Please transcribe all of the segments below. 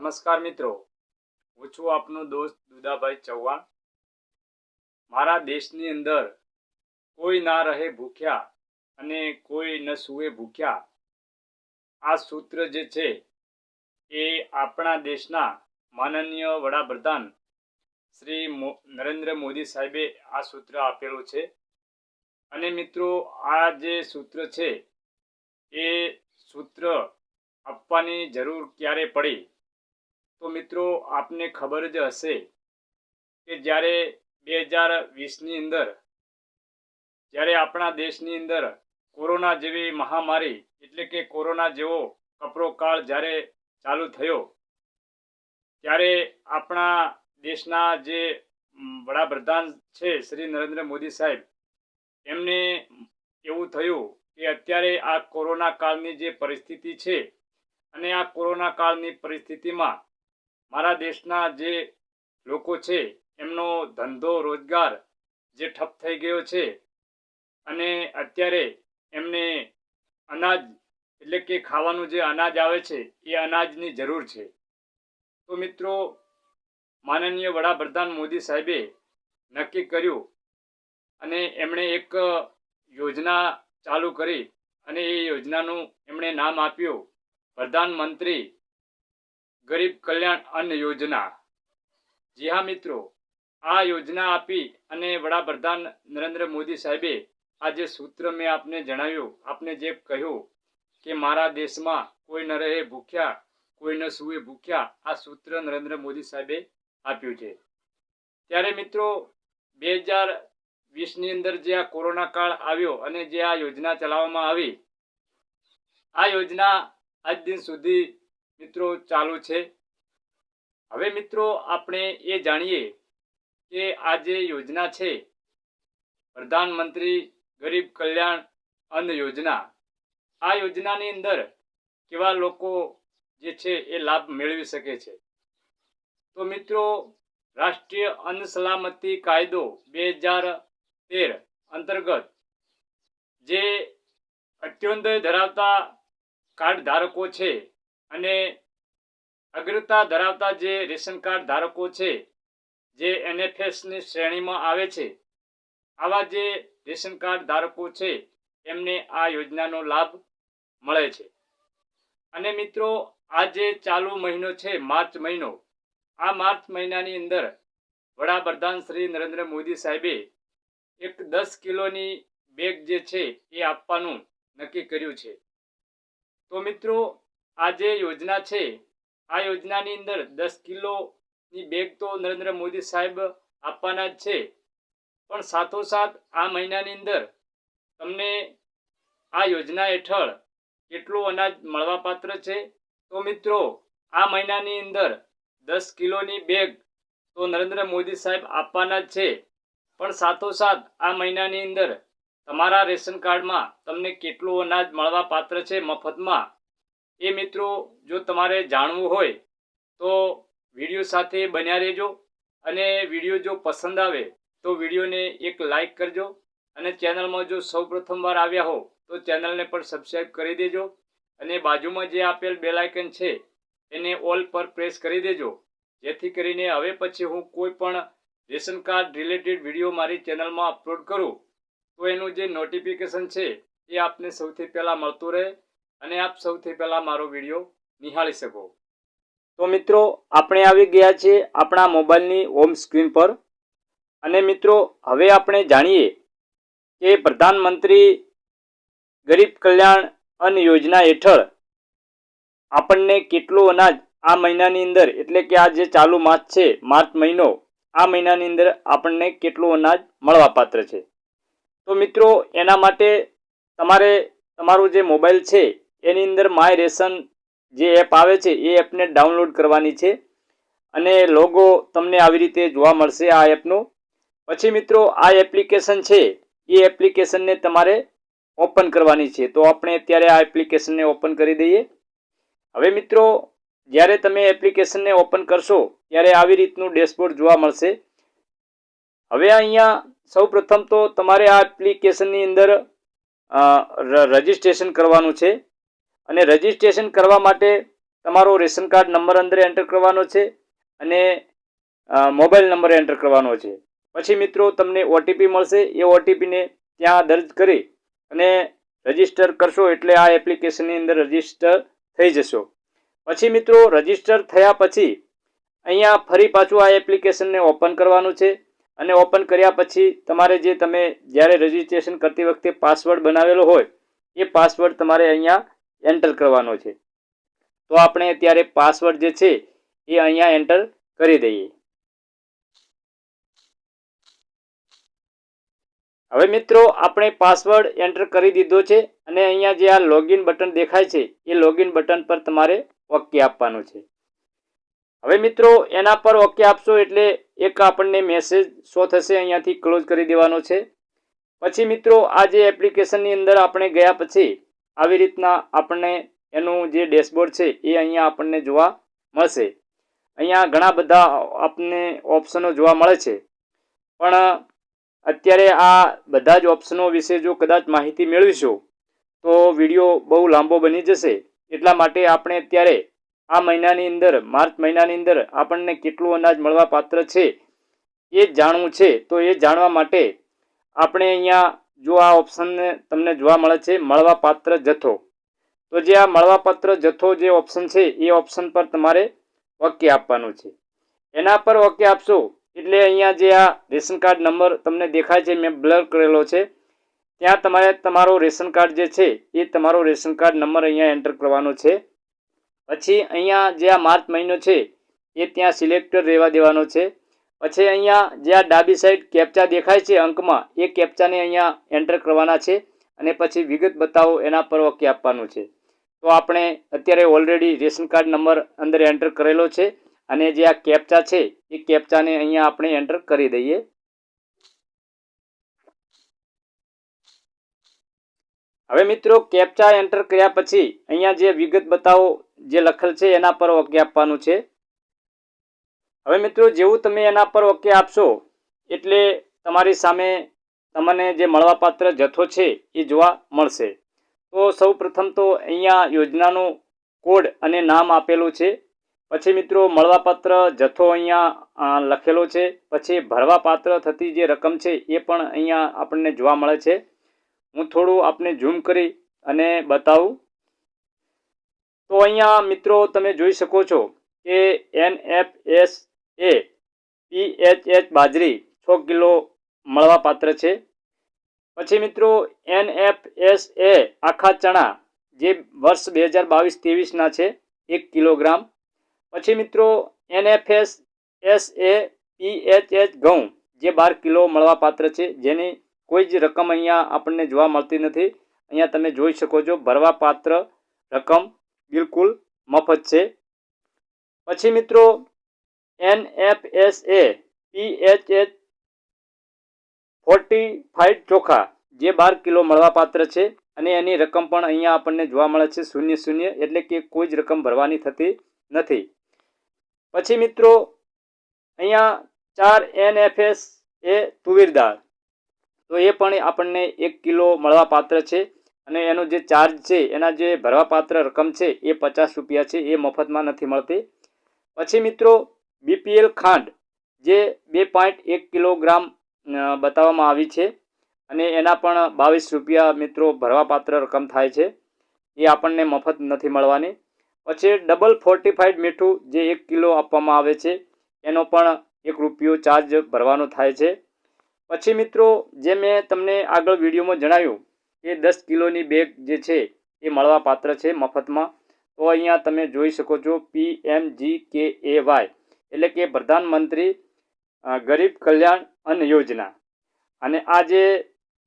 નમસ્કાર મિત્રો. હું છું આપનો દોસ્ત દુદાભાઈ ચૌહાણ. મારા દેશની અંદર કોઈ ના રહે ભૂખ્યા અને કોઈ ન સુવે ભૂખ્યા. આ સૂત્ર જે છે એ આપણા દેશના માનનીય વડાપ્રધાન શ્રી નરેન્દ્ર મોદી સાહેબે આ સૂત્ર આપેલું છે. અને મિત્રો, આ જે સૂત્ર છે એ સૂત્ર આપવાની જરૂર ક્યારે પડી? તો મિત્રો, આપને ખબર જ હશે કે જ્યારે બે હજાર વીસની અંદર, જ્યારે આપણા દેશની અંદર કોરોના જેવી મહામારી, એટલે કે કોરોના જેવો કપરો કાળ જ્યારે ચાલુ થયો, ત્યારે આપણા દેશના જે વડાપ્રધાન છે શ્રી નરેન્દ્ર મોદી સાહેબ, એમને એવું થયું કે અત્યારે આ કોરોના કાળની જે પરિસ્થિતિ છે અને આ કોરોના કાળની પરિસ્થિતિમાં મારા દેશના જે લોકો છે, એમનો ધંધો, રોજગાર જે ઠપ થઈ ગયો છે અને અત્યારે એમને અનાજ એટલે કે ખાવાનું જે અનાજ આવે છે, એ અનાજની જરૂર છે. તો મિત્રો, માનનીય વડાપ્રધાન મોદી સાહેબે નક્કી કર્યું અને એમણે એક યોજના ચાલુ કરી અને એ યોજનાનું એમણે નામ આપ્યું પ્રધાનમંત્રી ગરીબ કલ્યાણ અન્ન યોજના. જી હા, મિત્રો. આ યોજના આપી અને વડાપ્રધાન નરેન્દ્ર મોદી સાહેબે આ જે સૂત્ર મેં આપને જણાવ્યું. આપને જે કહ્યું કે મારા દેશમાં કોઈ ન રહે ભૂખ્યા, કોઈ ન સુવે ભૂખ્યા, આ સૂત્ર નરેન્દ્ર મોદી સાહેબે આપ્યું છે. ત્યારે મિત્રો બે હજાર વીસની અંદર જે આ કોરોના કાળ આવ્યો અને જે આ યોજના ચલાવવામાં આવી, આ યોજના આજ દિન સુધી મિત્રો, ચાલુ છે. હવે મિત્રો, આપણે એ જાણીએ કે આ જે યોજના છે, પ્રધાનમંત્રી ગરીબ કલ્યાણ અન્ન યોજના, આ યોજનાની અંદર કેવા લોકો જે છે એ લાભ મેળવી શકે છે? તો મિત્રો, રાષ્ટ્રીય અન્ન સલામતી કાયદો બે હજાર તેર અંતર્ગત જે અત્યંત ધરાવતા કાર્ડ ધારકો છે અને અગ્રતા ધરાવતા જે રેશન કાર્ડ ધારકો છે, જે એનએફએસની શ્રેણીમાં આવે છે, આવા જે રેશન કાર્ડ ધારકો છે, એમને આ યોજનાનો લાભ મળે છે. અને મિત્રો, આ જે ચાલુ મહિનો છે, માર્ચ મહિનો, આ માર્ચ મહિનાની અંદર વડાપ્રધાન શ્રી નરેન્દ્ર મોદી સાહેબે એક દસ કિલોની બેગ જે છે, એ આપવાનું નક્કી કર્યું છે. તો મિત્રો આ જે યોજના છે, આ યોજનાની અંદર દસ કિલોની બેગ તો નરેન્દ્ર મોદી સાહેબ આપવાના જ છે. પણ સાથોસાથ આ મહિનાની અંદર તમને આ યોજના હેઠળ કેટલું અનાજ મળવાપાત્ર છે? તો મિત્રો, આ મહિનાની અંદર દસ કિલોની બેગ તો નરેન્દ્ર મોદી સાહેબ આપવાના જ છે. પણ સાથોસાથ આ મહિનાની અંદર તમારા રેશન કાર્ડમાં તમને કેટલું અનાજ મળવા પાત્ર છે મફતમાં? એ મિત્રો, જો તમારે જાણવું હોય, તો વીડિયો સાથે બન્યા રહેજો. અને વીડિયો જો પસંદ આવે, તો વિડીયોને એક લાઈક કરજો. અને ચેનલમાં જો સૌ પ્રથમવાર આવ્યા હો, તો ચેનલને પણ સબસ્ક્રાઈબ કરી દેજો. અને બાજુમાં જે આપેલ બેલ આઇકન છે, એને ઓલ પર પ્રેસ કરી દેજો. જેથી કરીને હવે પછી હું કોઈ પણ રેશન કાર્ડ રિલેટેડ વીડિયો મારી ચેનલમાં અપલોડ કરું, તો એનું જે નોટિફિકેશન છે, એ આપને સૌથી પહેલાં મળતું રહે. અને આપ સૌથી પહેલાં મારો વીડિયો નિહાળી શકો. તો મિત્રો, આપણે આવી ગયા છીએ આપણા મોબાઈલની હોમ સ્ક્રીન પર. અને મિત્રો, હવે આપણે જાણીએ કે પ્રધાનમંત્રી ગરીબ કલ્યાણ અન્ન યોજના હેઠળ આપણને કેટલું અનાજ આ મહિનાની અંદર, એટલે કે આ જે ચાલુ માસ છે, માર્ચ મહિનો, આ મહિનાની અંદર આપણને કેટલું અનાજ મળવાપાત્ર છે. તો મિત્રો, એના માટે તમારે, તમારું જે મોબાઈલ છે એની અંદર માય રેશન જે એપ આવે છે, એ એપને ડાઉનલોડ કરવાની છે. અને લોગો તમને આવી રીતે જોવા મળશે આ એપનો. પછી મિત્રો, આ એપ્લિકેશન છે, એ એપ્લિકેશનને તમારે ઓપન કરવાની છે. તો આપણે અત્યારે આ એપ્લિકેશનને ઓપન કરી દઈએ. હવે મિત્રો, જ્યારે તમે એપ્લિકેશનને ઓપન કરશો, ત્યારે આવી રીતનું ડેશબોર્ડ જોવા મળશે. હવે અહીંયા સૌપ્રથમ તો તમારે આ એપ્લિકેશનની અંદર રજિસ્ટ્રેશન કરવાનું છે. અને રજિસ્ટ્રેશન કરવા માટે તમારો રેશન કાર્ડ નંબર અંદર એન્ટર કરવાનો છે અને મોબાઈલ નંબર એન્ટર કરવાનો છે. પછી મિત્રો તમને ઓટીપી મળશે. એ ઓટીપીને ત્યાં દર્જ કરી અને રજિસ્ટર કરશો એટલે આ એપ્લિકેશનની અંદર રજિસ્ટર થઈ જશો. પછી મિત્રો રજિસ્ટર થયા પછી અહીંયા ફરી પાછું આ એપ્લિકેશનને ઓપન કરવાનું છે અને ઓપન કર્યા પછી તમારે જે તમે જ્યારે રજીસ્ટ્રેશન કરતી વખતે પાસવર્ડ બનાવેલો હોય, એ પાસવર્ડ તમારે અહીંયા એન્ટર કરવાનો છે. તો આપણે અત્યારે પાસવર્ડ જે છે, એ અહીંયા એન્ટર કરી દઈએ. હવે મિત્રો, આપણે પાસવર્ડ એન્ટર કરી દીધો છે અને અહીંયા જે આ લોગિન બટન દેખાય છે, એ લોગિન બટન પર તમારે ઓકે આપવાનું છે. હવે મિત્રો, એના પર ઓકે આપશો એટલે એક આપણને મેસેજ શો થશે, અહીંયાથી ક્લોઝ કરી દેવાનો છે. પછી મિત્રો, આ જે એપ્લિકેશનની અંદર આપણે ગયા પછી આવી રીતના આપણને એનું જે ડેશબોર્ડ છે એ અહીંયા આપણને જોવા મળશે. અહીંયા ઘણા બધા આપણને ઓપ્શનો જોવા મળે છે. પણ અત્યારે આ બધા જ ઓપ્શનો વિશે જો કદાચ માહિતી મેળવીશું, તો વીડિયો બહુ લાંબો બની જશે. એટલા માટે આપણે અત્યારે આ મહિનાની અંદર, માર્ચ મહિનાની અંદર આપણને કેટલું અનાજ મળવા પાત્ર છે એ જાણવું છે. તો એ જાણવા માટે આપણે અહીંયા જો આ ઓપ્શનને તમને જોવા મળે છે, મળવાપાત્ર જથ્થો. તો જે આ મળવાપાત્ર જથ્થો જે ઓપ્શન છે, એ ઓપ્શન પર તમારે ઓકે આપવાનું છે. એના પર ઓકે આપશો, એટલે અહીંયા જે આ રેશન કાર્ડ નંબર તમને દેખાય છે, મેં બ્લર કરેલો છે. ત્યાં તમારે તમારો રેશન કાર્ડ જે છે, એ તમારો રેશન કાર્ડ નંબર અહીંયા એન્ટર કરવાનો છે. પછી અહીંયા જે આ માર્ચ મહિનો છે, એ ત્યાં સિલેક્ટર રહેવા દેવાનો છે. પછી અહીંયા જે આ ડાબી સાઈડ કેપ્ચા દેખાય છે અંકમાં, એ કેપ્ચાને અહીંયા એન્ટર કરવાના છે અને પછી વિગત બતાવો એના પર ઓકે આપવાનું છે. તો આપણે અત્યારે ઓલરેડી રેશન કાર્ડ નંબર અંદર એન્ટર કરેલો છે અને જે આ કેપ્ચા છે, એ કેપ્ચાને અહીંયા આપણે એન્ટર કરી દઈએ. હવે મિત્રો કેપ્ચા એન્ટર કર્યા પછી અહીંયા જે વિગત બતાવો જે લખેલ છે એના પર ઓકે આપવાનું છે. હવે મિત્રો, જેવું તમે એના પર ઓકે આપશો, એટલે તમારી સામે તમને જે મળવાપાત્ર જથ્થો છે એ જોવા મળશે. તો સૌ તો અહીંયા યોજનાનો કોડ અને નામ આપેલું છે. પછી મિત્રો, મળવાપાત્ર જથ્થો અહીંયા લખેલો છે. પછી ભરવાપાત્ર થતી જે રકમ છે એ પણ અહીંયા આપણને જોવા મળે છે. હું થોડું આપને ઝૂમ કરી અને બતાવું. તો અહીંયા મિત્રો, તમે જોઈ શકો છો કે N F S A P H H બાજરી છ કિલો મળવાપાત્ર છે. પછી મિત્રો એન એફ એસ એ આખા ચણા જે વર્ષ બે હજાર બાવીસ ત્રેવીસના છે, એક કિલોગ્રામ. પછી મિત્રો N F S A P H H ઘઉં જે બાર કિલો મળવાપાત્ર છે, જેની કોઈ જ રકમ અહીંયા આપણને જોવા મળતી નથી. અહીંયા તમે જોઈ શકો છો ભરવા પાત્ર રકમ બિલકુલ મફત છે. પછી મિત્રો N F S A P H H forty five ચોખા, જે બાર કિલો મળવાપાત્ર છે અને એની રકમ પણ અહીંયા આપણને જોવા મળે છે શૂન્ય શૂન્ય, એટલે કે કોઈ જ રકમ ભરવાની થતી નથી. પછી મિત્રો, અહીંયા ચાર એન એફ એસ એ તુવેર દાળ. તો એ પણ આપણને એક કિલો મળવાપાત્ર છે અને એનો જે ચાર્જ છે, એના જે ભરવાપાત્ર રકમ છે એ પચાસ રૂપિયા છે, એ મફતમાં નથી મળતી. પછી મિત્રો બીપીએલ ખાંડ, જે બે પોઈન્ટ એક કિલોગ્રામ બતાવવામાં આવી છે અને એના પણ બાવીસ રૂપિયા મિત્રો ભરવાપાત્ર રકમ થાય છે. એ આપણને મફત નથી મળવાની. પછી ડબલ ફોર્ટિફાઈડ મીઠું જે એક કિલો આપવામાં આવે છે, એનો પણ એક રૂપિયો ચાર્જ ભરવાનો થાય છે. પછી મિત્રો, જે મેં તમને આગળ વિડીયોમાં જણાવ્યું કે દસ કિલોની બેગ જે છે એ મળવાપાત્ર છે મફતમાં. તો અહીંયા તમે જોઈ શકો છો પી એમ જી કે એ વાય એટલે કે પ્રધાનમંત્રી ગરીબ કલ્યાણ અન્ન યોજના. અને આ જે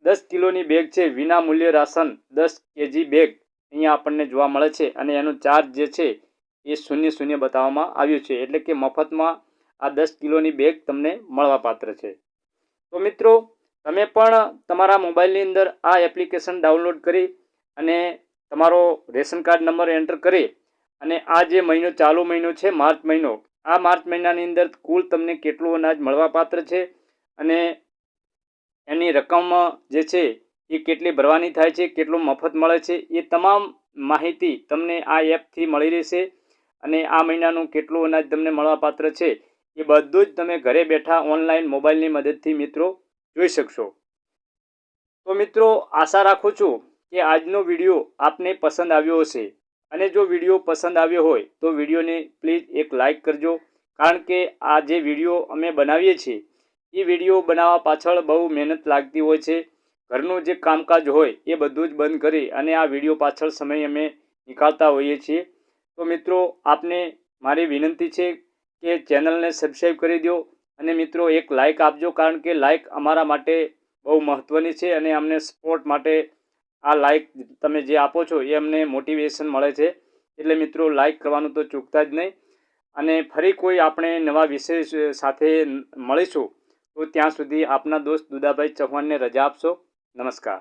દસ કિલોની બેગ છે વિના મૂલ્ય રાશન દસ કેજી બેગ અહીંયા આપણને જોવા મળે છે અને એનો ચાર્જ જે છે એ શૂન્ય શૂન્ય બતાવવામાં આવ્યું છે. એટલે કે મફતમાં આ દસ કિલોની બેગ તમને મળવાપાત્ર છે. તો મિત્રો, તમે પણ તમારા મોબાઈલની અંદર આ એપ્લિકેશન ડાઉનલોડ કરી અને તમારો રેશન કાર્ડ નંબર એન્ટર કરી અને આ જે મહિનો ચાલુ મહિનો છે, માર્ચ મહિનો આ માર્ચ મહિનાની અંદર કુલ તમને કેટલું અનાજ મળવાપાત્ર છે અને એની રકમ જે છે એ કેટલી ભરવાની થાય છે, કેટલું મફત મળે છે, એ તમામ માહિતી તમને આ એપથી મળી રહેશે અને આ મહિનાનું કેટલું અનાજ તમને મળવાપાત્ર છે એ બધું જ તમે ઘરે બેઠા ઓનલાઈન મોબાઈલની મદદથી મિત્રો જોઈ શકશો. તો મિત્રો, આશા રાખું છું કે આજનો વીડિયો આપને પસંદ આવ્યો હશે. અને જો વીડિયો પસંદ આવ્યો હોય તો વિડીયોને પ્લીઝ એક લાઇક કરજો. કારણ કે આ જે વીડિયો અમે બનાવીએ છીએ, એ વીડિયો બનાવવા પાછળ બહુ મહેનત લાગતી હોય છે. ઘરનું જે કામકાજ હોય એ બધું જ બંધ કરી અને આ વીડિયો પાછળ સમય અમે નીકાળતા હોઈએ છીએ. તો મિત્રો, આપને મારી વિનંતી છે કે ચેનલને સબસ્ક્રાઈબ કરી દો અને મિત્રો, એક લાઇક આપજો. કારણ કે લાઇક અમારા માટે બહુ મહત્ત્વની છે અને અમને સપોર્ટ માટે આ લાઇક તમે જે આપો છો એ અમને મોટિવેશન મળે છે. એટલે મિત્રો લાઇક કરવાનું તો ચૂકતા જ નહીં. અને ફરી કોઈ આપણે નવા વિષય સાથે મળીશું, તો ત્યાં સુધી આપના દોસ્ત દુદાભાઈ ચૌહાણને રજા આપશો. નમસ્કાર.